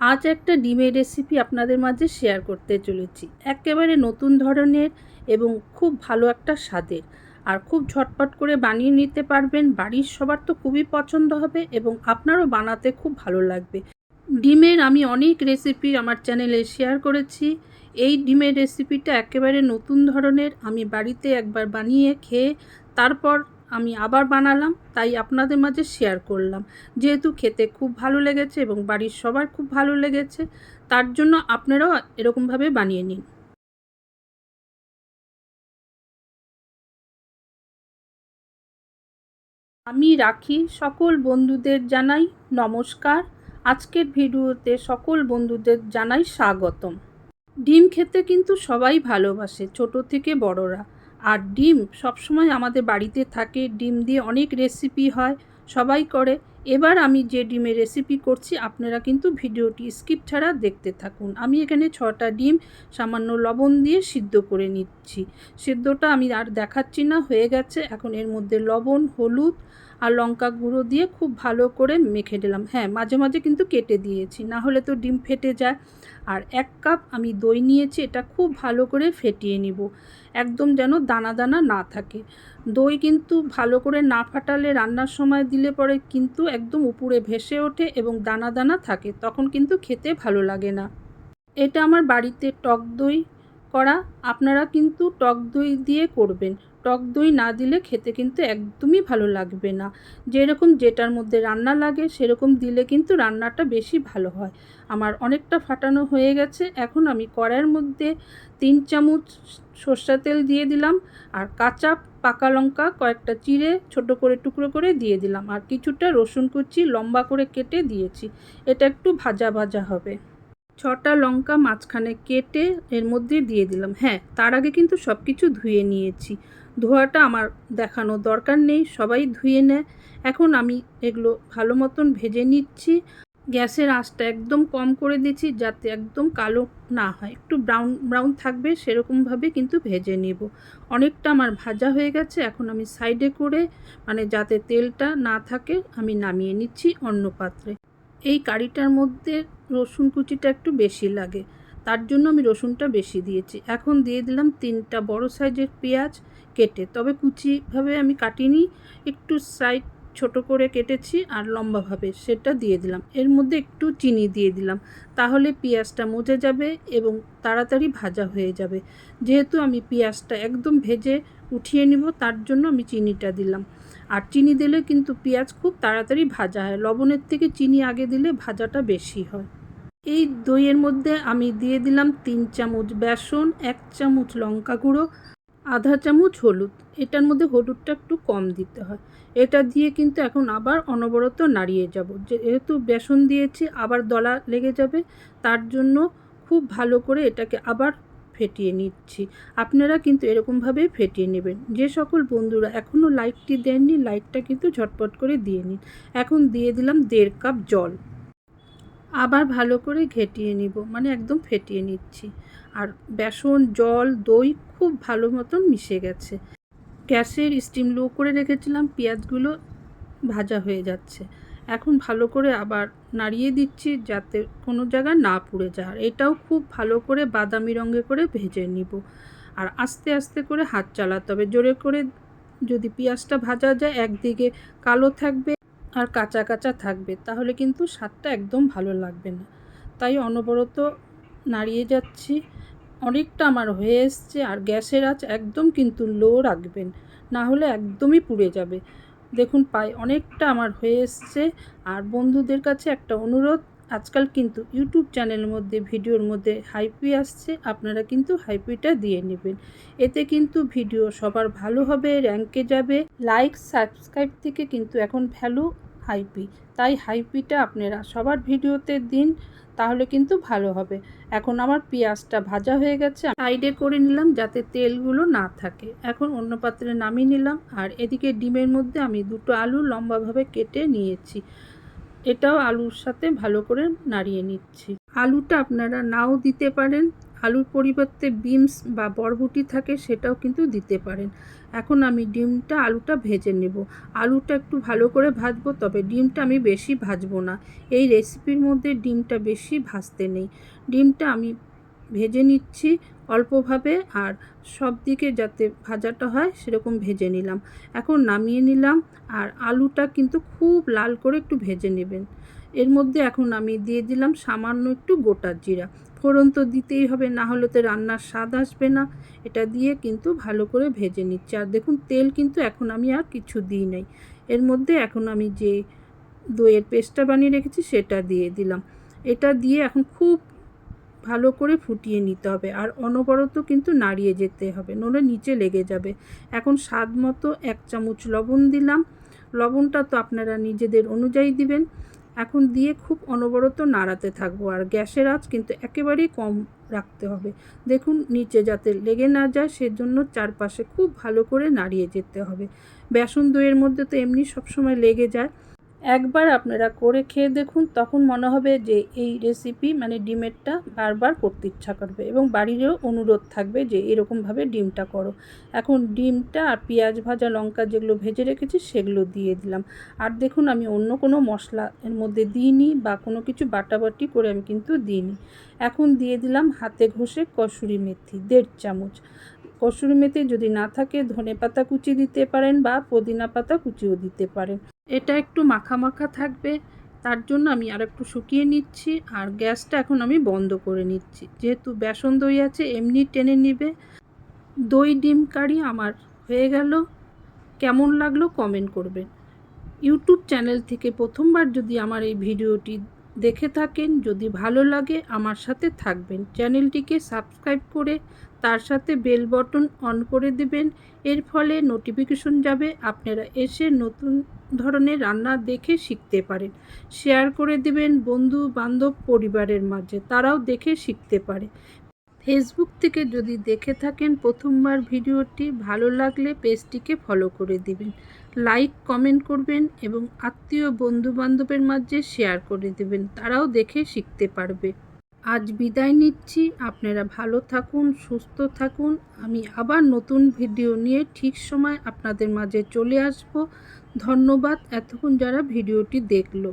আজ একটা ডিমের রেসিপি আপনাদের মাঝে শেয়ার করতে চলেছি। একেবারে নতুন ধরনের এবং খুব ভালো একটা স্বাদের। আর খুব ঝটপট করে বানিয়ে নিতে পারবেন। বাড়ির সবার তো খুবই পছন্দ হবে এবং আপনারও বানাতে খুব ভালো লাগবে। ডিমের আমি অনেক রেসিপি আমার চ্যানেলে শেয়ার করেছি। এই ডিমের রেসিপিটা একেবারে নতুন ধরনের। আমি বাড়িতে একবার বানিয়ে খেয়ে তারপর আমি আবার বানালাম, তাই আপনাদের মাঝে শেয়ার করলাম। যেহেতু খেতে খুব ভালো লেগেছে এবং বাড়ির সবার খুব ভালো লেগেছে, তার জন্য আপনারাও এরকমভাবে বানিয়ে নিন। আমি রাখি, সকল বন্ধুদের জানাই নমস্কার। আজকের ভিডিওতে সকল বন্ধুদের জানাই স্বাগতম। ডিম খেতে কিন্তু সবাই ভালোবাসে, ছোট থেকে বড়রা। আর ডিম সবসময় আমাদের বাড়িতে থাকে, ডিম দিয়ে অনেক রেসিপি হয়, সবাই করে। এবার আমি যে ডিমের রেসিপি করছি, আপনারা কিন্তু ভিডিওটি স্কিপ ছাড়া দেখতে থাকুন। আমি এখানে ছটা ডিম, সামান্য লবণ দিয়ে সিদ্ধ করে নিচ্ছি। সিদ্ধটা আমি আর দেখাচ্ছি না, হয়ে গেছে। এখন এর মধ্যে লবণ, হলুদ আর লঙ্কা গুঁড়ো দিয়ে খুব ভালো করে মেখে দিলাম হ্যাঁ মাঝে মাঝে কিন্তু কেটে দিয়েছি, না হলে তো ডিম ফেটে যায়। আর এক কাপ আমি দই নিয়েছি, এটা খুব ভালো করে ফেটিয়ে নিব, একদম যেন দানা দানা না থাকে। দই কিন্তু ভালো করে না ফাটালে রান্নার সময় দিলে পরে কিন্তু একদম উপরে ভেসে ওঠে এবং দানা দানা থাকে, তখন কিন্তু খেতে ভালো লাগে না। এটা আমার বাড়িতে টক দই করা, আপনারা কিন্তু টক দই দিয়ে করবেন। টক দই না দিলে খেতে কিন্তু একদমই ভালো লাগবে না। যেরকম যেটার মধ্যে রান্না লাগে, সেরকম দিলে কিন্তু রান্নাটা বেশি ভালো হয়। আমার অনেকটা ফাটানো হয়ে গেছে। এখন আমি কড়াইয়ের মধ্যে তিন চামচ সর্ষা তেল দিয়ে দিলাম আর কাঁচা পাকা লঙ্কা কয়েকটা চিড়ে ছোট করে টুকরো করে দিয়ে দিলাম আর কিছুটা রসুন কুচি লম্বা করে কেটে দিয়েছি। এটা একটু ভাজা ভাজা হবে। ছটা লঙ্কা মাঝখানে কেটে এর মধ্যে দিয়ে দিলাম। হ্যাঁ তার আগে কিন্তু সব কিছু ধুয়ে নিয়েছি। ধোয়াটা আমার দেখানো দরকার নেই, সবাই ধুয়ে নেয়। এখন আমি এগুলো ভালো মতন ভেজে নিচ্ছি। গ্যাসের আঁচটা একদম কম করে দিচ্ছি যাতে একদম কালো না হয়। একটু ব্রাউন ব্রাউন থাকবে সেরকমভাবে কিন্তু ভেজে নেব। অনেকটা আমার ভাজা হয়ে গেছে, এখন আমি সাইডে করে মানে যাতে তেলটা না থাকে আমি নামিয়ে নিচ্ছি অন্য পাত্রে। এই কারিটার মধ্যে রসুন কুচিটা একটু বেশি লাগে। তার জন্য আমি রসুনটা বেশি দিয়েছি। এখন দিয়ে দিলাম তিনটা বড় সাইজের পেঁয়াজ কেটে। তবে কুচিভাবে আমি কাটিনি, একটু সাইড ছোট করে কেটেছি আর লম্বাভাবে সেটা দিয়ে দিলাম। এর মধ্যে একটু চিনি দিয়ে দিলাম, তাহলে পেঁয়াজটা মজে যাবে এবং তাড়াতাড়ি ভাজা হয়ে যাবে। যেহেতু আমি পেঁয়াজটা একদম ভেজে উঠিয়ে নিব, তার জন্য আমি চিনিটা দিলাম। আর চিনি দিলে কিন্তু পেঁয়াজ খুব তাড়াতাড়ি ভাজা হয়। লবণের থেকে চিনি আগে দিলে ভাজাটা বেশি হয়। এই দইয়ের মধ্যে আমি দিয়ে দিলাম তিন চামচ বেসন, এক চামচ লঙ্কা গুঁড়ো, আধা চামচ হলুদ। এটার মধ্যে হলুদটা একটু কম দিতে হয়। এটা দিয়ে কিন্তু এখন আবার অনবরত নাড়িয়ে যাব। যেহেতু বেসন দিয়েছি, আবার দলা লেগে যাবে, তার জন্য খুব ভালো করে এটাকে আবার ফেটিয়ে নিচ্ছি। আপনারা কিন্তু এরকমভাবে ফেটিয়ে নেবেন। যে সকল বন্ধুরা এখনও লাইটটি দেননি লাইটটা কিন্তু ঝটপট করে দিয়ে নিন। এখন দিয়ে দিলাম দেড় কাপ জল। আবার ভালো করে ঘেটিয়ে নিব। মানে একদম ফেটিয়ে নিচ্ছি। আর বেসন, জল, দই খুব ভালো মতন মিশে গেছে। গ্যাসের স্টিম লো করে রেখেছিলাম, পেঁয়াজগুলো ভাজা হয়ে যাচ্ছে। এখন ভালো করে আবার নাড়িয়ে দিচ্ছি যাতে কোনো জায়গায় না পুড়ে যায়। এটাও খুব ভালো করে বাদামি রঙে করে ভেজে নিব। আর আস্তে আস্তে করে হাত চালাতে হবে। জোরে করে যদি পেঁয়াজটা ভাজা যায়, একদিকে কালো থাকবে। আর কাঁচা কাঁচা থাকবে, তাহলে কিন্তু স্বাদটা একদম ভালো লাগবে না। তাই অনবরত নাড়িয়ে যাচ্ছি। অনেকটা আমার হয়ে এসছে আর গ্যাসের আঁচ একদম কিন্তু লো রাখবেন, না হলে একদমই পুড়ে যাবে। দেখুন পাই অনেকটা আমার হয়ে এসছে। আর বন্ধুদের কাছে একটা অনুরোধ আজকাল কিন্তু ইউটিউব চ্যানেলের মধ্যে, ভিডিওর মধ্যে হাইপি আসছে, আপনারা কিন্তু হাইপিটা দিয়ে নেবেন। এতে কিন্তু ভিডিও সবার ভালো হবে র্যাঙ্কে যাবে লাইক সাবস্ক্রাইব থেকে কিন্তু এখন ভ্যালু হাইপি তাই হাইপিটা আপনারা সবার ভিডিওতে দিন, তাহলে কিন্তু ভালো হবে। এখন আমার পেঁয়াজটা ভাজা হয়ে গেছে সাইডে করে নিলাম যাতে তেলগুলো না থাকে। এখন অন্য পাত্রে নামিয়ে নিলাম, আর এদিকে ডিমের মধ্যে আমি দুটো আলু লম্বাভাবে কেটে নিয়েছি। এটাও আলুর সাথে ভালো করে নাড়িয়ে নিচ্ছি। আলুটা আপনারা নাও দিতে পারেন। আলুর পরিবর্তে বিনস বা বরবটি থাকে সেটাও কিন্তু দিতে পারেন। এখন আমি ডিমটা আলুটা ভেজে নেব। আলুটা একটু ভালো করে ভাজবো, তবে ডিমটা আমি বেশি ভাজবো না। এই রেসিপির মধ্যে ডিমটা বেশি ভাজতে নেই। ডিমটা আমি ভেজে নিচ্ছি অল্পভাবে আর সব দিকে যাতে ভাজাটা হয় সেরকম ভেজে নিলাম। এখন নামিয়ে নিলাম আর আলুটা কিন্তু খুব লাল করে একটু ভেজে নেবেন। এর মধ্যে এখন আমি দিয়ে দিলাম সামান্য একটু গোটা জিরা। ফোড়ন তো দিতেই হবে, না হলে তো রান্নার স্বাদ আসবে না। এটা দিয়ে কিন্তু ভালো করে ভেজে নিচ্ছি। আর দেখুন, তেল কিন্তু এখন আমি আর কিছু দিই নাই। এর মধ্যে এখন আমি যে দইয়ের পেস্টটা বানিয়ে রেখেছি সেটা দিয়ে দিলাম। এটা দিয়ে এখন খুব ভালো করে ফুটিয়ে নিতে হবে। আর অনবরত কিন্তু নাড়িয়ে যেতে হবে নলে নিচে লেগে যাবে। এখন স্বাদ মতো এক চামচ লবণ দিলাম। লবণটা তো আপনারা নিজেদের অনুযায়ী দিবেন। এখন দিয়ে খুব অনবরত নাড়াতে থাকব। আর গ্যাসের আঁচ কিন্তু একেবারেই কম রাখতে হবে। দেখুন, নিচে যাতে লেগে না যায়, সেজন্য চারপাশে খুব ভালো করে নাড়িয়ে যেতে হবে। বেসন দইয়ের মধ্যে তো এমনি সবসময় লেগে যায়। একবার আপনারা করে খেয়ে দেখুন, তখন মনে হবে যে এই রেসিপি মানে ডিমেরটা বারবার করতে ইচ্ছা করবে এবং বাড়িরও অনুরোধ থাকবে যে এরকমভাবে ডিমটা করো। এখন ডিমটা আর পেঁয়াজ ভাজা, লঙ্কা যেগুলো ভেজে রেখেছি সেগুলো দিয়ে দিলাম। আর দেখুন, আমি অন্য কোনো মশলা এর মধ্যে দিইনি বা কোনো কিছু বাটাবাটি করে আমি কিন্তু দিইনি। এখন দিয়ে দিলাম হাতে ঘষে কসুরি মেথি, দেড় চামচ। কসুরি মেথি যদি না থাকে ধনে পাতা কুচি দিতে পারেন বা পুদিনা পাতা কুচিও দিতে পারেন। এটা একটু মাখা মাখা থাকবে, তার জন্য আমি আর একটু শুকিয়ে নিচ্ছি আর গ্যাসটা এখন আমি বন্ধ করে নিচ্ছি। যেহেতু বেসন দই আছে, এমনি টেনে নিবে। দই, ডিম, কারি আমার হয়ে গেল। কেমন লাগল কমেন্ট করবেন। ইউটিউব চ্যানেল থেকে প্রথমবার যদি আমার এই ভিডিওটি দেখে থাকেন, যদি ভালো লাগে আমার সাথে থাকবেন। চ্যানেলটিকে সাবস্ক্রাইব করে তার সাথে বেল বটন অন করে দেবেন। এর ফলে নোটিফিকেশন যাবে, আপনারা এসে নতুন ধরনের রান্না দেখে শিখতে পারেন। শেয়ার করে দেবেন বন্ধু, বান্ধব, পরিবারের মাঝে, তারাও দেখে শিখতে পারে। ফেসবুক থেকে যদি দেখে থাকেন প্রথমবার ভিডিওটি, ভালো লাগলে পেজটিকে ফলো করে দিবেন। লাইক, কমেন্ট করবেন এবং আত্মীয় বন্ধু বান্ধবের মাঝে শেয়ার করে দেবেন, তারাও দেখে শিখতে পারবে। আজ বিদায় নিচ্ছি। আপনারা ভালো থাকুন, সুস্থ থাকুন। আমি আবার নতুন ভিডিও নিয়ে ঠিক সময় আপনাদের মাঝে চলে আসব। ধন্যবাদ। এতক্ষণ যারা ভিডিওটি দেখল।